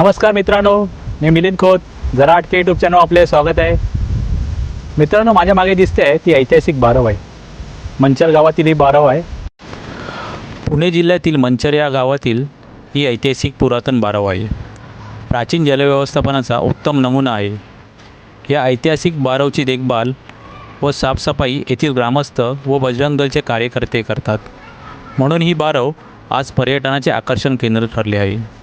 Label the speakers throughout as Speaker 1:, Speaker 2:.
Speaker 1: नमस्कार मित्रांनो मी मिलिंद खोत जरा आटके यूट्यूब चॅनल आपले स्वागत आहे. मित्रांनो माझ्या मागे दिसते आहे ती ऐतिहासिक बारव आहे मंचर गावातील ही बारव आहे पुणे जिल्ह्यातील मंचर या गावातील ही ऐतिहासिक पुरातन बारव आहे प्राचीन जलव्यवस्थापनाचा उत्तम नमुना आहे. या ऐतिहासिक बारवची देखभाल व साफसफाई येथील ग्रामस्थ व बजरंग दलचे कार्यकर्ते करतात. म्हणून ही बारव आज पर्यटनाचे आकर्षण केंद्र ठरले आहे.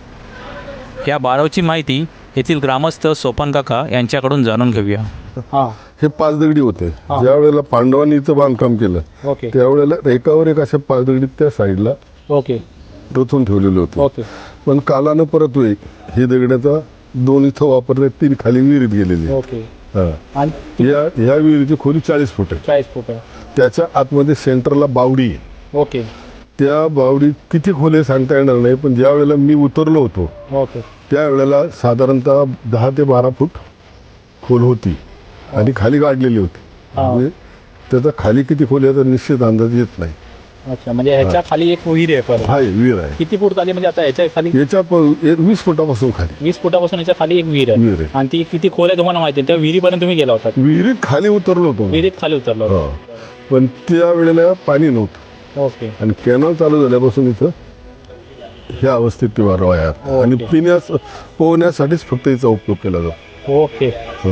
Speaker 1: या बारवची माहिती येथील ग्रामस्थ सोपन काका यांच्याकडून जाणून घेऊया. हां.
Speaker 2: हे पाच दगडी होते.
Speaker 1: हा.
Speaker 2: ज्या वेळेला पांडवांनी इथं बांधकाम केलं
Speaker 1: ओके.
Speaker 2: त्यावेळेला एकावर एक अशा पाच दगडी त्या साईडला
Speaker 1: ओके.
Speaker 2: टोचून ठेवलेले होते.
Speaker 1: ओके.
Speaker 2: पण कालानं परत वेग हे दगडाचा दोन इथं वापरले तीन खाली विहिरीत गेलेली.
Speaker 1: ओके. आणि
Speaker 2: या ह्या विहिरीची खोली चाळीस फूट आहे.
Speaker 1: चाळीस फूट आहे.
Speaker 2: त्याच्या आतमध्ये सेंटरला बावडी आहे.
Speaker 1: ओके.
Speaker 2: त्या बावडीत किती खोले सांगता येणार नाही पण ज्या वेळेला मी उतरलो होतो
Speaker 1: ओके.
Speaker 2: त्यावेळेला साधारणतः दहा ते बारा फूट खोल होती आणि खाली गाडलेली होती. म्हणजे त्याचा खाली किती खोल याचा निश्चित अंदाज येत नाही.
Speaker 1: अच्छा म्हणजे ह्याच्या खाली एक विहीर आहे परत.
Speaker 2: हा विहीर आहे.
Speaker 1: किती फूट म्हणजे आता ह्याच्या खाली?
Speaker 2: याच्या प- एक वीस फुटापासून खाली.
Speaker 1: वीस फुटापासून याच्या खाली एक विहीर
Speaker 2: विहीर
Speaker 1: आहे
Speaker 2: आहे.
Speaker 1: आणि ती किती खोल आहे तुम्हाला माहिती आहे? त्या विहिरीपर्यंत तुम्ही गेला होता.
Speaker 2: विहिरीत खाली उतरलो होतो.
Speaker 1: विहिरीत खाली उतरला होता.
Speaker 2: हा. पण त्या वेळेला पाणी नव्हतं.
Speaker 1: ओके.
Speaker 2: आणि कॅनल चालू झाल्यापासून इथं ह्या अवस्थेत ती वारवा आहे आता. आणि. पिण्यास पोहण्यासाठीच फक्त हिचा उपयोग केला जातो.
Speaker 1: ओके.
Speaker 2: हो.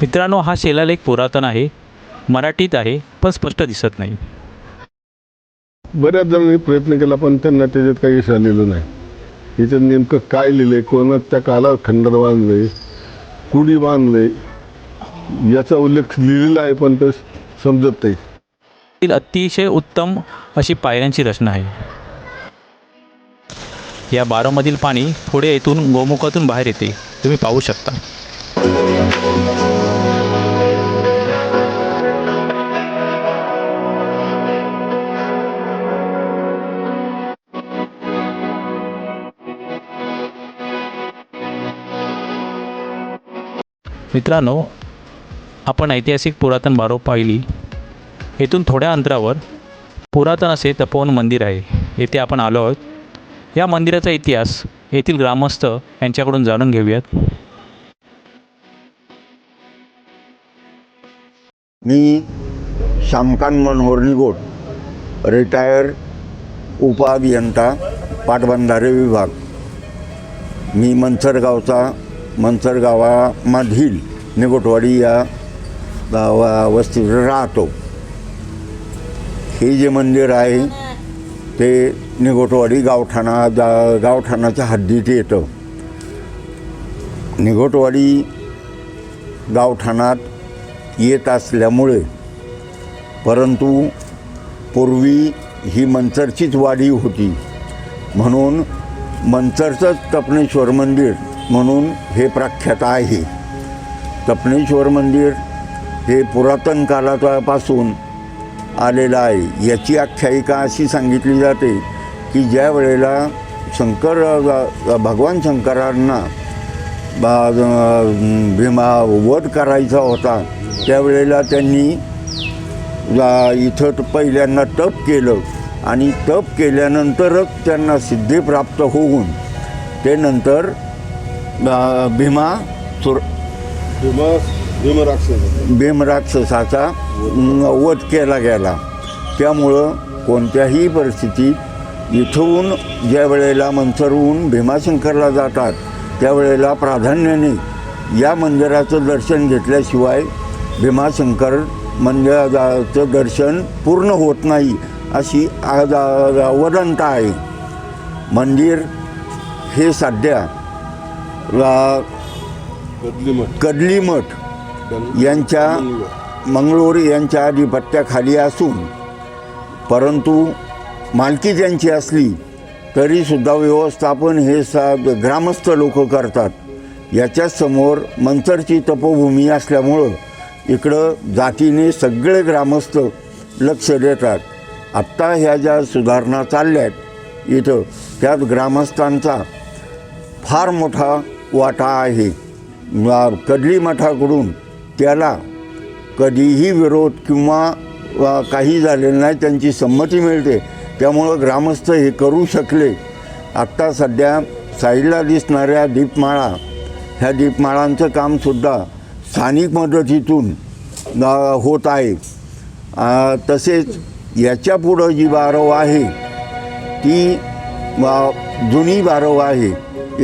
Speaker 1: मित्रांनो हा शिलालेख पुरातन आहे. मराठीत आहे पण स्पष्ट दिसत नाही.
Speaker 2: बऱ्याच जणांनी प्रयत्न केला पण त्यांना त्याच्यात काही यश आलेलं नाही. याच्यात नेमकं काय लिहिलंय कोणा त्या काला खंडर बांधलंय कुडी बांधलंय याचा उल्लेख लिहिलेला आहे पण ते समजत नाही.
Speaker 1: अतिशय उत्तम अशी पायऱ्यांची रचना आहे. या बारोमधील पाणी पुढे येथून गोमुखातून बाहेर येते. तुम्ही पाहू शकता. मित्रांनो आपण ऐतिहासिक पुरातन बारो पाहिली. येथून थोड्या अंतरावर पुरातन असे तपोवन मंदिर आहे. येथे आपण आलो आहोत. या मंदिराचा इतिहास येथील ग्रामस्थ यांच्याकडून जाणून घेऊयात.
Speaker 3: मी श्यामकांत मनोहर निगोट रिटायर उपअभियंता पाटबंधारे विभाग. मी मनसरगावचा मनसरगावामधील निगोटवाडी या गावा वस्तीवर राहतो. हे जे मंदिर आहे ते निगोटवाडी गावठाणा जा गावठाणाच्या हद्दीत येतं. निगोटवाडी गावठाणात येत असल्यामुळे परंतु पूर्वी ही मंचरचीच वाडी होती. म्हणून मंचरचंच तपनेश्वर मंदिर म्हणून हे प्रख्यात आहे. तपनेश्वर मंदिर हे पुरातन कालापासून आलेला आहे. याची आख्यायिका अशी सांगितली जाते की ज्या वेळेला शंकर भगवान शंकरांना बा- भीमा वध करायचा होता त्यावेळेला त्यांनी इथं पहिल्यांदा तप केलं आणि तप केल्यानंतरच त्यांना सिद्धी प्राप्त होऊन ते नंतर भीमा सुर भीमराक्षसाचा वध केला गेला. त्यामुळं कोणत्याही परिस्थितीत इथून ज्या वेळेला मंचरहून भीमाशंकरला जातात त्यावेळेला प्राधान्याने या मंदिराचं दर्शन घेतल्याशिवाय भीमाशंकर मंदिराचं दर्शन पूर्ण होत नाही अशी आज वदंत आहे. मंदिर हे सध्या अ, कदली मठ यांच्या मंगळूर यांच्या आधिपत्याखाली असून परंतु मालकी ज्यांची असली तरीसुद्धा व्यवस्थापन हे सा ग्रामस्थ लोक करतात. याच्याच समोर मंचरची तपोभूमी असल्यामुळं इकडं जातीने सगळे ग्रामस्थ लक्ष देतात. आत्ता ह्या ज्या सुधारणा चालल्यात इथं त्यात ग्रामस्थांचा फार मोठा वाटा आहे. कदली मठाकडून त्याला कधीही विरोध किंवा काही झालेलं नाही त्यांची संमती मिळते. त्यामुळं ग्रामस्थ हे करू शकले. आत्ता सध्या साईडला दिसणाऱ्या दीपमाळा ह्या दीपमाळांचं कामसुद्धा स्थानिक मदतीतून होत आहे. तसेच याच्या पुढं जी बारव आहे ती जुनी बारव आहे.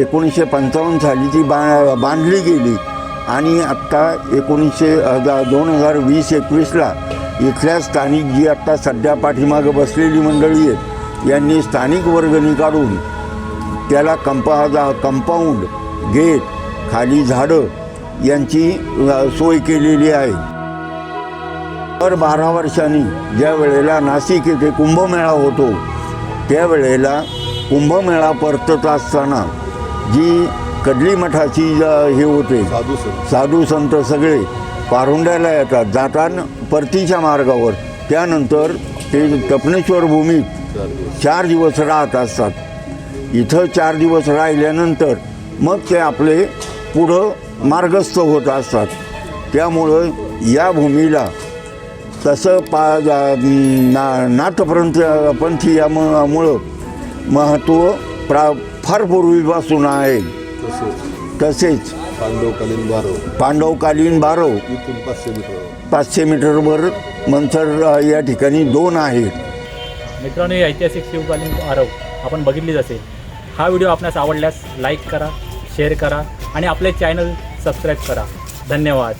Speaker 3: एकोणीसशे पंचावन्न साली ती बा बांधली गेली. आणि आत्ता एकोणीसशे दोन हजार वीस एकवीसला इथल्या स्थानिक जी आत्ता सध्या पाठीमागं बसलेली मंडळी आहेत यांनी स्थानिक वर्गणी काढून त्याला कंपा कंपाऊंड गेट खाली झाडं यांची सोय केलेली आहे. दर बारा वर्षांनी ज्या वेळेला नाशिक येथे कुंभमेळा होतो त्यावेळेला कुंभमेळा परतत असताना जी कडली मठाची हे होते
Speaker 2: साधू
Speaker 3: संत. सगळे पारुंड्याला येतात. जाताना परतीच्या मार्गावर. त्यानंतर ते टपणेश्वर भूमीत चार दिवस राहत असतात. इथं चार दिवस राहिल्यानंतर मग ते आपले पुढं मार्गस्थ होत असतात. त्यामुळं या भूमीला तसं पा ना नाथपंथ पंथीयामुळं महत्त्व प्रा फार पूर्वीपासून आहे.
Speaker 2: तसेच
Speaker 3: तसेच
Speaker 2: पांडवकालीन बारो.
Speaker 3: पांडवकालीन बारव
Speaker 2: इथून पाचशे मीटर
Speaker 3: पाचशे मीटरवर मंथर या ठिकाणी दोन आहेत.
Speaker 1: मित्रांनो ही ऐतिहासिक शिवकालीन आरव आपण बघितलीच असेल. हा व्हिडिओ आपणास आवडल्यास लाईक करा शेअर करा आणि आपले चॅनल सबस्क्राईब करा. धन्यवाद.